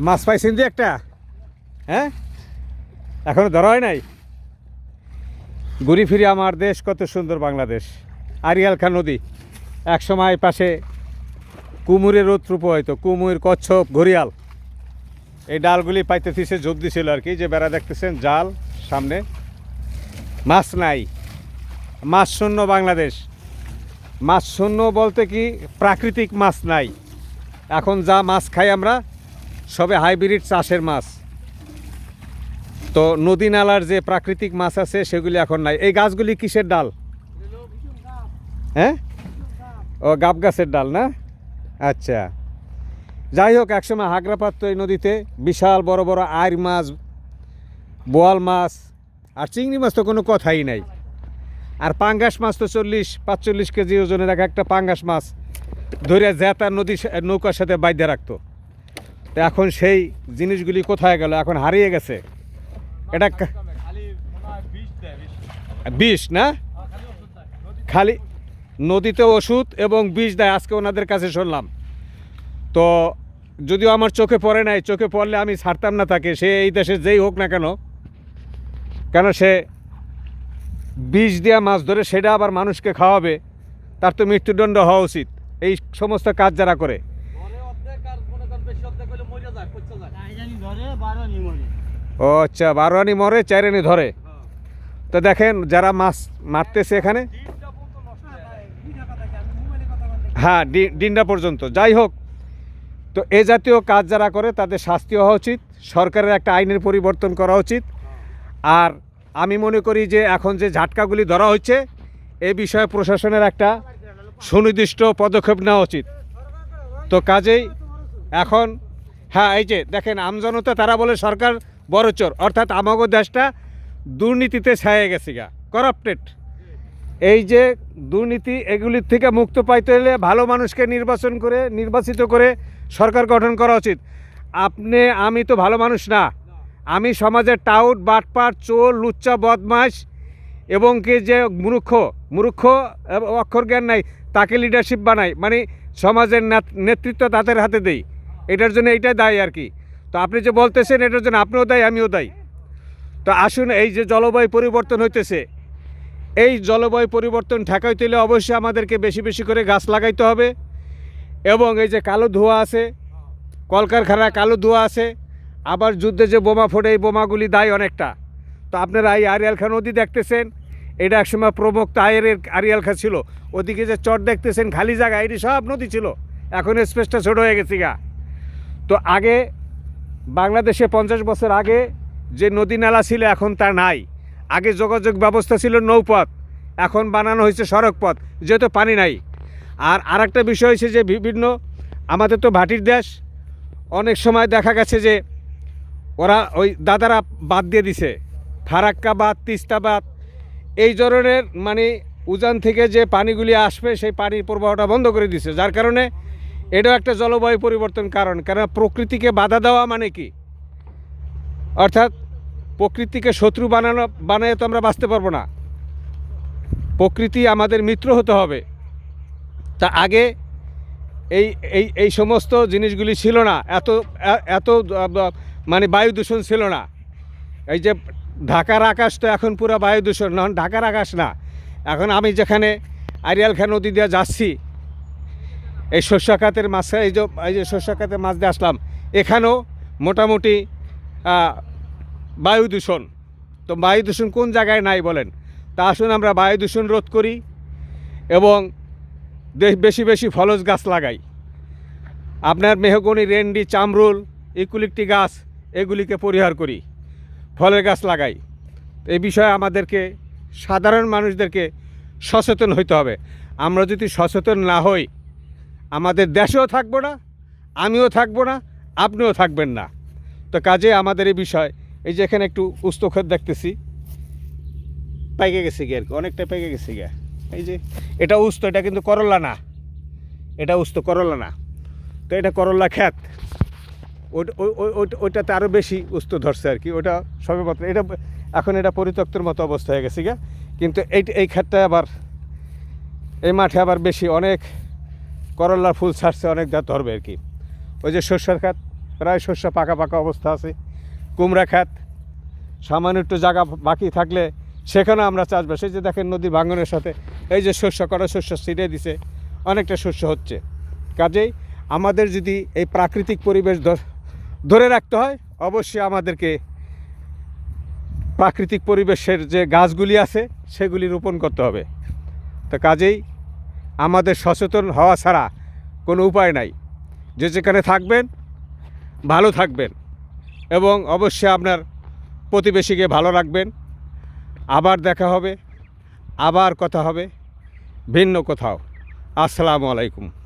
মাছ পাইছেন যে একটা? হ্যাঁ? এখনও ধরা হয় নাই? ঘুরি ফিরি আমার দেশ, কত সুন্দর বাংলাদেশ। আরিয়াল খান নদী এক সময় পাশে কুমুরের রোদ্রুপ হয়তো কুমুর, কচ্ছপ, ঘড়িয়াল। এই ডালগুলি পাইতে ফিসে ঝোপ দিছিল আর কি, যে বেড়া দেখতেছেন, জাল সামনে। মাছ নাই। মাছ শূন্য বাংলাদেশ। মাছ শূন্য বলতে কি, প্রাকৃতিক মাছ নাই। এখন যা মাছ খাই আমরা সবে হাইব্রিড চাষের মাছ। তো নদী নালার যে প্রাকৃতিক মাছ আছে, সেগুলি এখন নাই। এই গাছগুলি কিসের ডাল? হ্যাঁ? ও, গাব গাছের ডাল না? আচ্ছা। যাই হোক, একসময় হাগরা পাত্র এই নদীতে। বিশাল বড় বড় আইর মাছ, বোয়াল মাছ, আর চিংড়ি মাছ তো কোনো কথাই নাই। আর পাঙ্গাস মাছ তো চল্লিশ, পাঁচচল্লিশ কেজি ওজনের এক একটা পাঙ্গাস মাছ ধরে জেতা নদী নৌকার সাথে বাইধ্যে রাখতো। তো এখন সেই জিনিসগুলি কোথায় গেল? এখন হারিয়ে গেছে। এটা বিষ না? খালি নদীতে ওষুধ এবং বিষ দেয়, আজকে ওনাদের কাছে শুনলাম। তো যদিও আমার চোখে পড়ে নাই, চোখে পড়লে আমি ছাড়তাম না তাকে, সে এই দেশে যেই হোক না কেন কেন সে বিষ দেওয়া মাছ ধরে সেটা আবার মানুষকে খাওয়াবে, তার তো মৃত্যুদণ্ড হওয়া উচিত। এই সমস্ত কাজ যারা করে ধরে অর্ধেক আর মনে করেন বেশি অর্ধেক হলে মরে যায় পচে যায় আইজানি ধরে বারো নি মরে ও আচ্ছা বারোয়ানি মরে, চাইরানি ধরে। তো দেখেন, যারা মাছ মারতেছে এখানে। হয়ে ডিন্ডা পর্যন্ত। যাই হোক, তো এ জাতীয় কাজ যারা করে, তাদের শাস্তি হওয়া উচিত। সরকারের একটা আইনের পরিবর্তন করা উচিত। আর আমি মনে করি যে, এখন যে ঝাটকাগুলি ধরা হচ্ছে এ বিষয়ে প্রশাসনের একটা সুনির্দিষ্ট পদক্ষেপ নেওয়া উচিত। তো কাজেই এখন হ্যাঁ এই যে, দেখেন, আমজনতা তারা বলে সরকার বড় চোর। অর্থাৎ আমাগো দেশটা দুর্নীতিতে ছায়ে গেছে গা। করাপ্টেড এই যে দুর্নীতি এগুলির থেকে মুক্ত পাইতে হলে ভালো মানুষকে নির্বাচন করে, নির্বাচিত করে সরকার গঠন করা উচিত। আপনি, আমি তো ভালো মানুষ না। আমি সমাজের টাউট, বাটপাট, চোর, লুচ্চা বদমাস এবং কি যে মূর্খ মূর্খ অক্ষর জ্ঞান নাই, তাকে লিডারশিপ বানাই। মানে সমাজের নেত- নেতৃত্ব তাদের হাতে দেই। এটার জন্য এইটাই দায়ী আর কি। তো আপনি যে বলতেছেন এটার জন্য আপনিও দায়ী, আমিও দায়ী। তো আসুন, এই যে জলবায়ু পরিবর্তন হইতেছে, এই জলবায়ু পরিবর্তন ঠেকাইতে হলে অবশ্যই আমাদেরকে বেশি বেশি করে গাছ লাগাইতে হবে এবং এই যে কালো ধোঁয়া আছে, কলকারখানায় কালো ধোঁয়া আছে, আবার যুদ্ধে যে বোমা ফোটে, এই বোমাগুলি দায় অনেকটা। তো আপনারা এই আরিয়াল খা নদী দেখতেছেন, এটা একসময় প্রমুক্ত আয়ের আরিয়াল খা ছিল। ওদিকে যে চট দেখতেছেন, খালি জায়গা এটি সব নদী ছিল। এখন স্পেসটা ছোট হয়ে গেছে গা। তো আগে বাংলাদেশে পঞ্চাশ বছর আগে যে নদী নালা ছিল, এখন তা নাই। আগে যোগাযোগ ব্যবস্থা ছিল নৌপথ, এখন বানানো হয়েছে সড়ক পথ যেহেতু পানি নাই। আর আরেকটা বিষয় হয়েছে যে বিভিন্ন আমাদের তো ভাটির দেশ। অনেক সময় দেখা গেছে যে ওরা ওই দাদারা বাদ দিয়ে দিছে। ফারাক্কা বাদ তিস্তা বাদ এই ধরনের মানে উজান থেকে যে পানিগুলি আসবে, সেই পানির প্রবাহটা বন্ধ করে দিছে। যার কারণে এটাও একটা জলবায়ু পরিবর্তন কারণ। কারণ প্রকৃতিকে বাধা দেওয়া মানে কি? অর্থাৎ প্রকৃতিকে শত্রু বানানো, বানায় তো আমরা বাঁচতে পারব না। প্রকৃতি আমাদের মিত্র হতে হবে। তা আগে এই এই এই সমস্ত জিনিসগুলি ছিল না। এত এত মানে বায়ু দূষণ ছিল না। এই যে ঢাকার আকাশ তো এখন পুরো বায়ু দূষণ নন ঢাকার আকাশ না। এখন আমি যেখানে আরিয়াল খান নদী দিয়ে যাচ্ছি এই শস্যখাতের মাছে, এই যে এই যে শস্যখাতের মাছ দিয়ে আসলাম। এখানেও মোটামুটি বায়ু দূষণ। তো বায়ু দূষণ কোন জায়গায় নাই বলেন? তা আসুন আমরা বায়ু দূষণ রোধ করি এবং বেশি বেশি ফলজ গাছ লাগাই। আপনার মেহগনি, রেন্ডি, চামরুল ইকুলিকটি গাছ, এগুলিকে পরিহার করি, ফলের গাছ লাগাই। এই বিষয়ে আমাদেরকে, সাধারণ মানুষদেরকে সচেতন হইতে হবে। আমরা যদি সচেতন না হই আমাদের দেশেও থাকব না, আমিও থাকব না, আপনিও থাকবেন না। তো কাজে আমাদের এই বিষয়, এই যে এখানে একটু উস্তক্ষেত দেখতেছি, পাইকে গেছে গিয়ে আর কি অনেকটা পেকে গেছে গিয়া। এই যে, এটা উস্ত, এটা কিন্তু করলা না, এটা উস্ত করলা না। তো এটা করলা খ্যাত ওইটা- ওই- ওই- ওইটাতে আরও বেশি উস্ত ধরছে আর কি ওটা সবে মাত্র, এটা, এখন এটা পরিত্যক্তর মতো অবস্থা হয়ে গেছে গা কিন্তু এই এই ক্ষেতটা আবার, এই মাঠে আবার বেশি অনেক করলার ফুল ছাড়ছে, অনেক যা ধরবে আর কি। ওই যে শস্যের খাত প্রায় শস্য পাকা পাকা অবস্থা আছে। কুমড়া খ্যাত সামান্য একটু জায়গা বাকি থাকলে সেখানেও আমরা চাষবাস, এই যে দেখেন নদীর ভাঙনের সাথে, এই যে শস্য করা শস্য ছিঁড়ে দিছে, অনেকটা শস্য হচ্ছে। কাজেই আমাদের যদি এই প্রাকৃতিক পরিবেশ ধরে রাখতে হয়, অবশ্যই আমাদেরকে প্রাকৃতিক পরিবেশের যে গাছগুলি আছে, সেগুলি রোপণ করতে হবে। তো কাজেই আমাদের সচেতন হওয়া ছাড়া কোনো উপায় নাই। যে যেখানে থাকবেন, ভালো থাকবেন এবং অবশ্যই আপনার প্রতিবেশীকে ভালো রাখবেন। আবার দেখা হবে, আবার কথা হবে, ভিন্ন কোথাও। আসসালামু আলাইকুম।